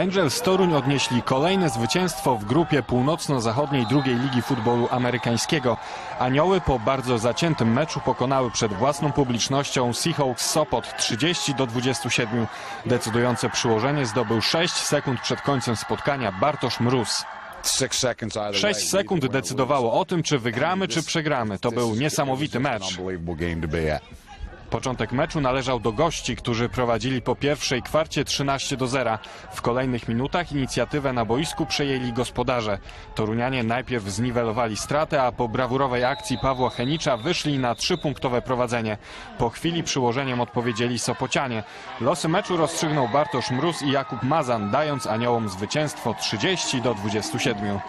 Angels Toruń odnieśli kolejne zwycięstwo w grupie północno-zachodniej drugiej ligi futbolu amerykańskiego. Anioły po bardzo zaciętym meczu pokonały przed własną publicznością Seahawks Sopot 30 do 27. Decydujące przyłożenie zdobył 6 sekund przed końcem spotkania Bartosz Mróz. 6 sekund decydowało o tym, czy wygramy, czy przegramy. To był niesamowity mecz. Początek meczu należał do gości, którzy prowadzili po pierwszej kwarcie 13 do 0. W kolejnych minutach inicjatywę na boisku przejęli gospodarze. Torunianie najpierw zniwelowali stratę, a po brawurowej akcji Pawła Henicza wyszli na trzypunktowe prowadzenie. Po chwili przyłożeniem odpowiedzieli Sopocianie. Losy meczu rozstrzygnął Bartosz Mróz i Jakub Mazan, dając aniołom zwycięstwo 30 do 27.